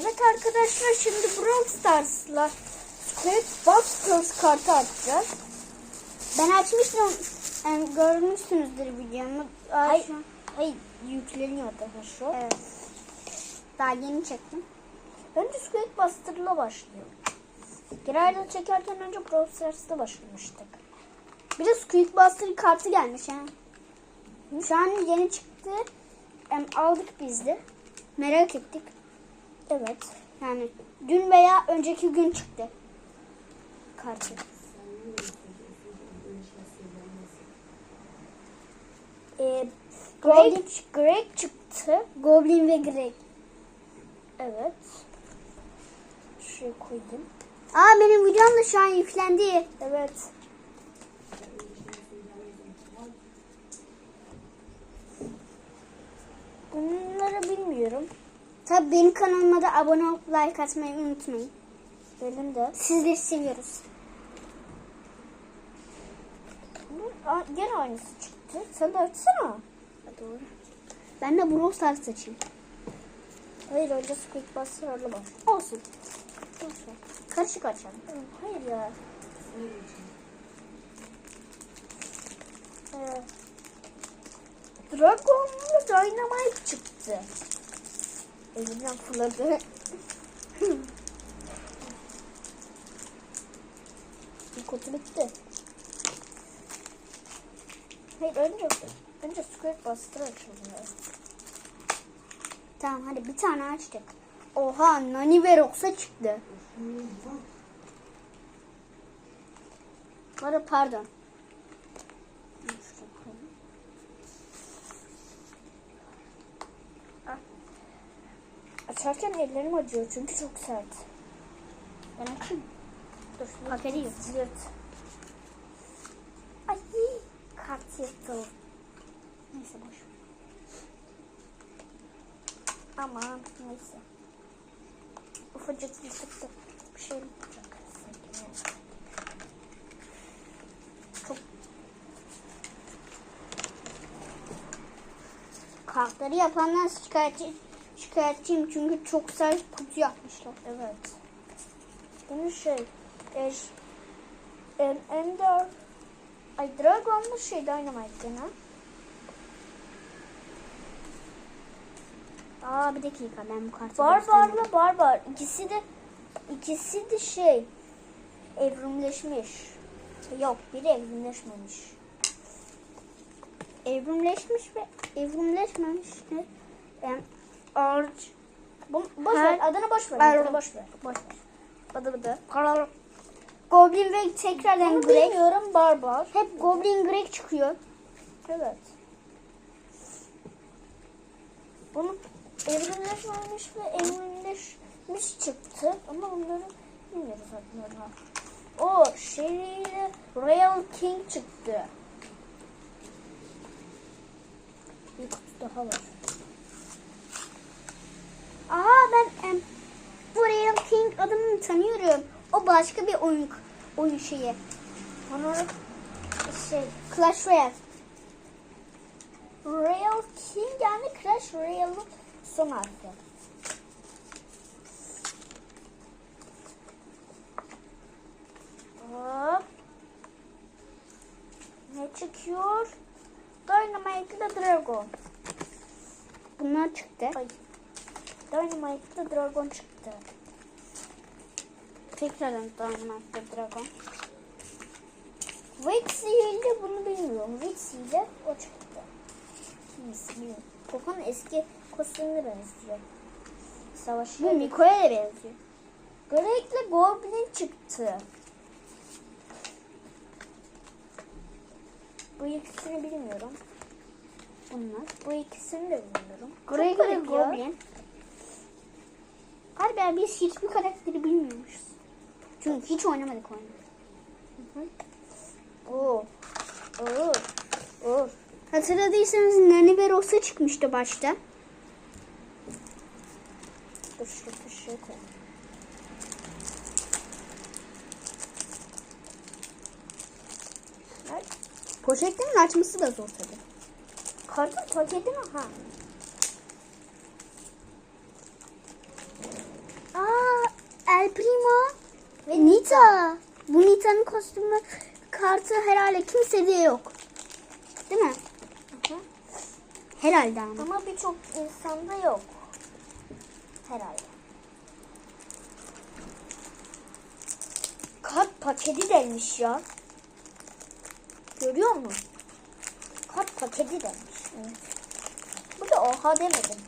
Evet arkadaşlar şimdi Brawl Stars'la Squid Buster kartı açacağız. Ben açmıştım. Yani görmüşsünüzdür videomu. An- hayır yükleniyor daha şu. Evet. Daha yeni çektim. Önce Squid Buster'la başlayalım. Girayla çekerken önce Brawl Stars'la başlamıştık. Bir de Squid Buster kartı gelmiş ha. Şu an yeni çıktı. Em, aldık biz de. Merak ettik. Evet. Yani dün veya önceki gün çıktı. Kartı. Ee, Greg- Greg, Greg çıktı. Goblin ve Greg. Evet. Şuraya koydum. Aa benim videom da şu an yüklendi. Evet. Bunları bilmiyorum. Tabii benim kanalıma da abone olup like atmayı unutmayın. Benim de. Sizleri seviyoruz. Gene aynısı çıktı. Sen de açsana. Doğru. Ben de Brawl Stars seçeyim. Hayır önce Squid Buster'la bak. Olsun. Olsun. Karışık açalım. Hayır ya. Ee, Dragon'la Dynamite çıktı. Elimden fırladı. Bir kutu bitti. Hayır önce önce Squid Buster açalım ya. Tamam hadi bir tane açtık. Oha Nani ve Rox'a çıktı. Var pardon. Açarken ellerim acıyor çünkü çok sert. Ben açayım. Dur. Paketi yırt. Yırt. Ay kart yırtıldı. Neyse boş. Aman neyse. Ufacık bir çıktı. Bir şey sanki? Çok Kartları yapanlar şikayetçi, şikayetçiyim çünkü çok sert kutu yapmışlar. evet. Bunu şey eş en Ender Ay Dragon'lu şey Dynamite gene. Aa bir dakika ben bu kartı Barbar'la Barbar ikisi de ikisi de şey evrimleşmiş. Yok biri evrimleşmemiş. Evrimleşmiş ve evrimleşmemiş ne? Yani arc Bu, boş ver adını boş ver. Adını boş ver. Boş ver. Adı bu da. karar Goblin ve tekrardan Bunu Greg. bilmiyorum Barbar. Hep Goblin Greg çıkıyor. Evet. Bunun evrimleşmemiş ve evrimleşmiş çıktı. Ama bunları bilmiyoruz adlarını. O ile Royal King çıktı. Bir kutu daha var. Aa ben em, bu King adını tanıyorum. O başka bir oyun oyun şeyi. Onu şey Clash Royale. Royal King yani Clash Royale'ın son harfi. Hop. Ne çıkıyor? Dynamite ile Dragon. Bunlar çıktı. Ay. Dynamite ile Dragon çıktı. Tekrardan Dynamite Dragon. Vixie ile bunu bilmiyorum. Vixie ile o çıktı. Kimisi bilmiyorum. Poco'nun eski kostümüne benziyor. Savaşçı. Bu Miko'ya da benziyor. Greg ile Goblin çıktı. Bu ikisini bilmiyorum. Bunlar. Bu ikisini de bilmiyorum. Greg ya. Goblin. Galiba biz hiçbir karakteri bilmiyormuşuz. Çünkü hiç oynamadık oyunu. Oo. Oo. Oo. Hatırladıysanız Nani ve Rosa çıkmıştı başta. Dur şu köşeye koy. Poşetlerin açması da zor tabii. Kartın paketi mi? Ha. Bu Nita'nın kostümü kartı herhalde kimsede yok. Değil mi? Hı hı. Herhalde ama. Ama birçok insanda yok. Herhalde. Kart paketi denmiş ya. Görüyor musun? Kart paketi denmiş. Evet. Burada oha demedim.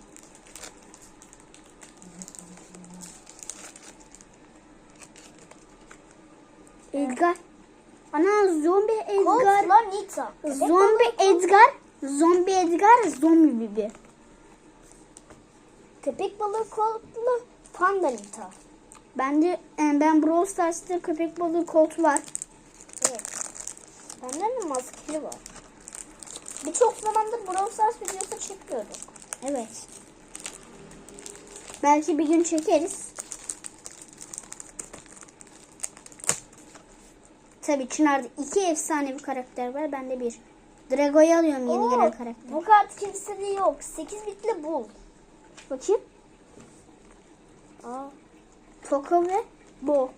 Edgar. Ana zombi Edgar. Colt'la Nita. Zombi Edgar. Zombi Edgar. Zombi Bibi. Köpek balığı Colt'la Panda Nita. Bence e, ben Brawl Stars'ta köpek balığı koltu var. Evet. Bende de maskeli var. Birçok zamandır Brawl Stars videosu çekiyorduk. Evet. Belki bir gün çekeriz. Tabii Çınar'da iki efsane bir karakter var. Bende bir. Drago'yu alıyorum yeni Oo, gelen karakter. Bu kart kimsede yok. 8 bitli bul. Bakayım. Aa. Poco ve Bo.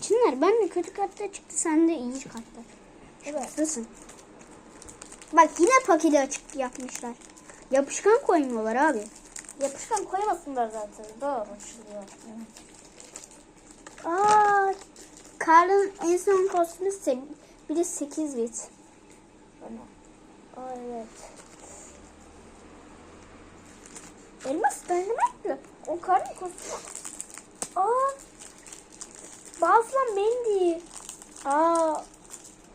Çınar ben de kötü kartlar çıktı. Sende iyi kartlar. Evet. Haklısın. Bak yine paketi açık yapmışlar. Yapışkan koymuyorlar abi. Yapışkan koyamasınlar zaten. Doğru. Şuraya. Aa, Karl'ın en son kostümü ise bir de 8 bit. Evet. Elmas dynamite O karın kostümü. Aa. Bazılan Mandy. Aa.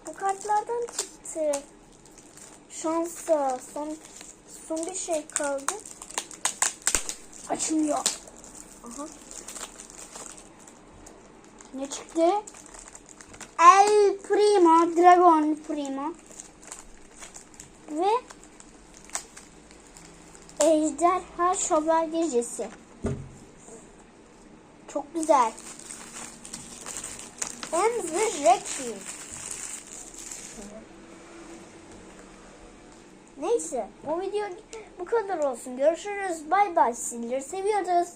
Bu kartlardan çıktı. Şansa. Son, son bir şey kaldı. Açılmıyor. Aha. Ne çıktı? El Primo, Dragon Primo. Ve Ejderha Şövalyecisi. Çok güzel. Enzi Reki. Neyse bu video bu kadar olsun. Görüşürüz. Bay bay. Sizleri seviyoruz.